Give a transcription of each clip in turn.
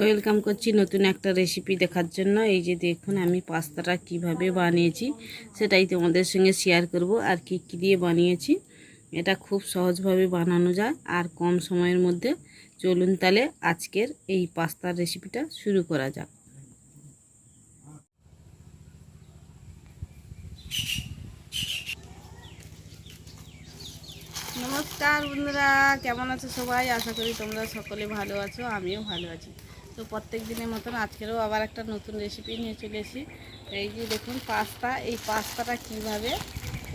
Welcome করছি নতুন একটা রেসিপি দেখার জন্য। এই যে দেখুন, আমি পাস্তাটা কীভাবে বানিয়েছি সেটাই তোমাদের সঙ্গে শেয়ার করব আর কি কী দিয়ে বানিয়েছি। এটা খুব সহজভাবে বানানো যায় আর কম সময়ের মধ্যে। চলুন তাহলে আজকের এই পাস্তার রেসিপিটা শুরু করা যাক। নমস্কার বন্ধুরা, কেমন আছো সবাই? আশা করি তোমরা সকলে ভালো আছো, আমিও ভালো আছি। তো প্রত্যেক দিনের মতন আজকেরও আবার একটা নতুন রেসিপি নিয়ে চলে এসেছি। এই যে দেখুন পাস্তা, এই পাস্তাটা কীভাবে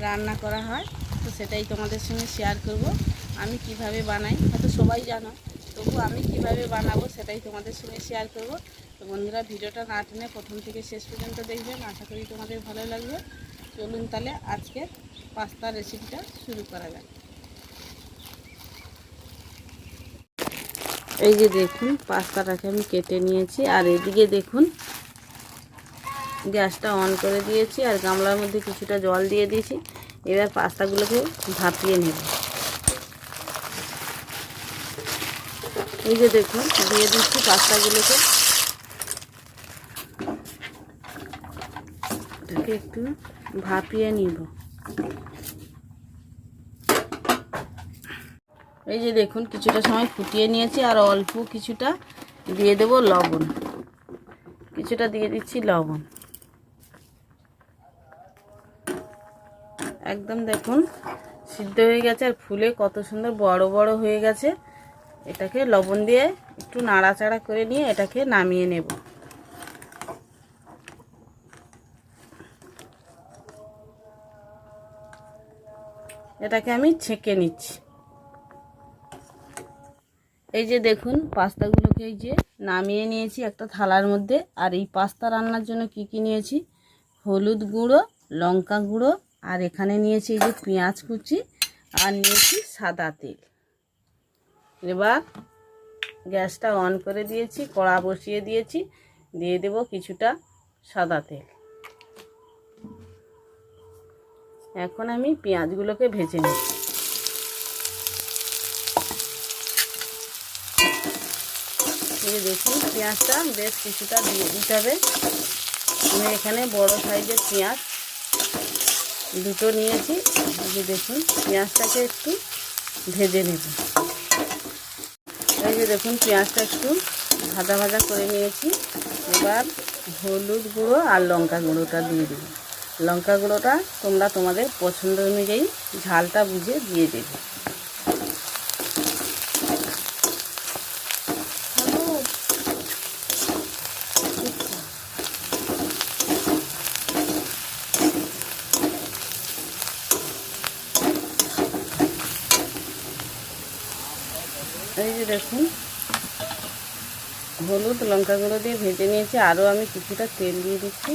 রান্না করা হয়, তো সেটাই তোমাদের সঙ্গে শেয়ার করব। আমি কীভাবে বানাই, হয়তো সবাই জানো, তবু আমি কীভাবে বানাবো সেটাই তোমাদের সঙ্গে শেয়ার করব। তো বন্ধুরা, ভিডিওটা না টেনে প্রথম থেকে শেষ পর্যন্ত দেখবেন, আশা করি তোমাদের ভালো লাগবে। চলুন তাহলে আজকের পাস্তা রেসিপিটা শুরু করা যাক। এই যে দেখুন, পাস্তাটাকে আমি কেটে নিয়েছি, আর এদিকে দেখুন, গ্যাসটা অন করে দিয়েছি, আর গামলার মধ্যে কিছুটা জল দিয়ে দিয়েছি। এবার পাস্তাগুলোকে ভাপিয়ে নেব। এই যে দেখুন, দিয়ে দিচ্ছি পাস্তাগুলোকে। একটু ভাপিয়ে নিব। এই যে দেখুন, কিছুটা সময় ফুটিয়ে নিয়েছি আর অল্প কিছুটা দিয়ে দেব লবণ। কিছুটা দিয়ে দিচ্ছি লবণ। একদম দেখুন, সিদ্ধ হয়ে গেছে আর ফুলে কত সুন্দর বড় বড় হয়ে গেছে। এটাকে লবণ দিয়ে একটু নাড়াচাড়া করে নিয়ে এটাকে নামিয়ে নেব। এটাকে আমি ছেঁকে নিচ্ছি। এই যে দেখুন, পাস্তাগুলোকে এই যে নামিয়ে নিয়েছি একটা থালার মধ্যে। আর এই পাস্তা রান্নার জন্য কি কি নিয়েছি? হলুদ গুঁড়ো, লঙ্কা গুঁড়ো, আর এখানে নিয়েছি এই যে পেঁয়াজ কুচি, আর নিয়েছি সাদা তেল। এবার গ্যাসটা অন করে দিয়েছি, কড়া বসিয়ে দিয়েছি, দিয়ে দেব কিছুটা সাদা তেল। এখন আমি পেঁয়াজগুলোকে ভেজে নিচ্ছি। এই দেখুন পেঁয়াজটা বেশ কিছুটা দিয়ে দিতে হবে। আমি এখানে বড় সাইজের পেঁয়াজ দুটো নিয়েছি। যে দেখুন, পেঁয়াজটাকে একটু ভেজে নেব। এই যে দেখুন, পেঁয়াজটা একটু ভাজা ভাজা করে নিয়েছি। এবার হলুদ গুঁড়ো আর লঙ্কা গুঁড়োটা দিয়ে দেব। লঙ্কা গুঁড়োটা তোমরা তোমাদের পছন্দ অনুযায়ী ঝালটা বুঝে দিয়ে দেবে। এই যে দেখুন, হলুদ লঙ্কা গুঁড়ো দিয়ে ভেজে নিয়েছি, আরও আমি কিছুটা তেল দিয়ে দিচ্ছি।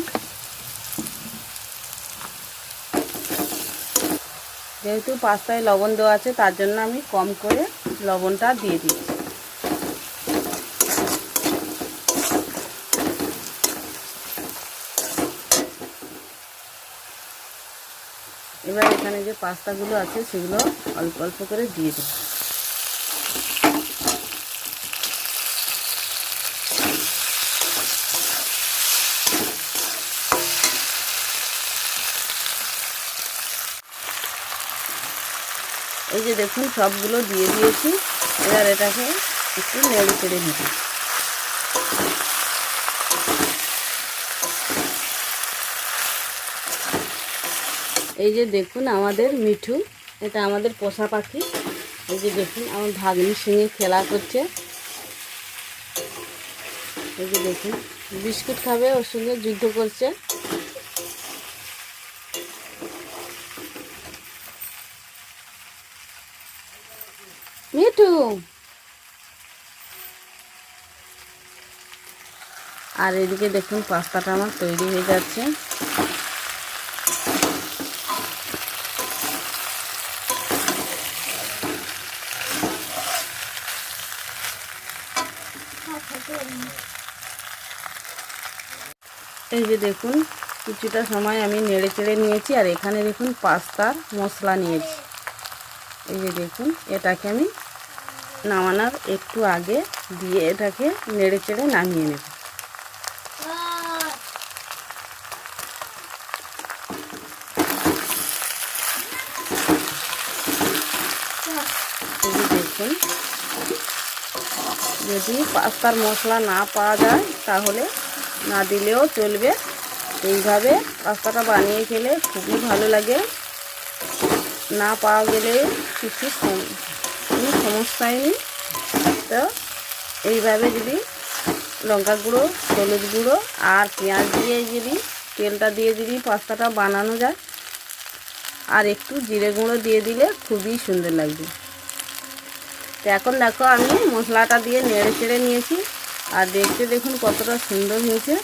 যেহেতু পাস্তায় লবণ দেওয়া আছে, তার জন্য আমি কম করে লবণটা দিয়ে দিচ্ছি। এবার এখানে যে পাস্তাগুলো আছে, সেগুলো অল্প অল্প করে দিয়ে দেবো এই যে দেখুন, সবগুলো দিয়ে দিয়েছি। এবার এটাকে একটু নেড়ে চেড়ে নিব। এই যে দেখুন আমাদের মিঠু, এটা আমাদের পোষা পাখি। এই যে দেখুন, আমার ভাগ্নির সঙ্গে খেলা করছে। এই যে দেখুন, বিস্কুট খাবে, ওর সঙ্গে যুদ্ধ করছে। মিঠু আর এদিকে দেখুন, পাস্তাটা আমার তৈরি হয়ে যাচ্ছে। এই যে দেখুন, কিছুটা সময় আমি নেড়ে চেড়ে নিয়েছি, আর এখানে দেখুন, পাস্তার মশলা নিয়েছি। এই যে দেখুন, এটাকে আমি নামানোর একটু আগে দিয়ে এটাকে নেড়ে চেড়ে নামিয়ে নেব। দেখুন, যদি পাস্তার মশলা না পাওয়া যায় তাহলে না দিলেও চলবে। এইভাবে পাস্তাটা বানিয়ে খেলে খুবই ভালো লাগে। না পাওয়া গেলে কিছু কোনো সমস্যাই নেই তো এইভাবে যদি লঙ্কা গুঁড়ো, হলুদ গুঁড়ো আর পেঁয়াজ দিয়ে যদি তেলটা দিয়ে যদি পাস্তাটা বানানো যায়, আর একটু জিরে গুঁড়ো দিয়ে দিলে খুবই সুন্দর লাগবে। তো এখন দেখো আমি মশলাটা দিয়ে নেড়ে চেড়ে নিয়েছি। আর দেখতে দেখুন কতটা সুন্দর হয়েছে।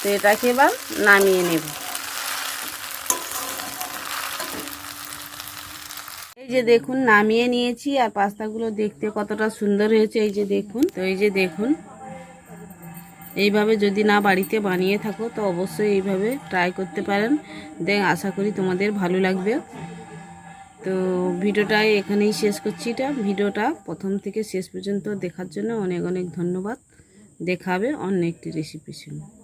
তো এটাকে এবার নামিয়ে নেব। এই যে দেখুন, নামিয়ে নিয়েছি আর পাস্তাগুলো দেখতে কতটা সুন্দর হয়েছে, এই যে দেখুন। তো এই যে দেখুন, এইভাবে যদি না বাড়িতে বানিয়ে থাকো, তো অবশ্যই এইভাবে ট্রাই করতে পারেন। দেখ, আশা করি তোমাদের ভালো লাগবে। তো ভিডিওটা এখানেই শেষ করছি এটা। ভিডিওটা প্রথম থেকে শেষ পর্যন্ত দেখার জন্য অনেক অনেক ধন্যবাদ। দেখাবে অন্য একটি রেসিপির সঙ্গে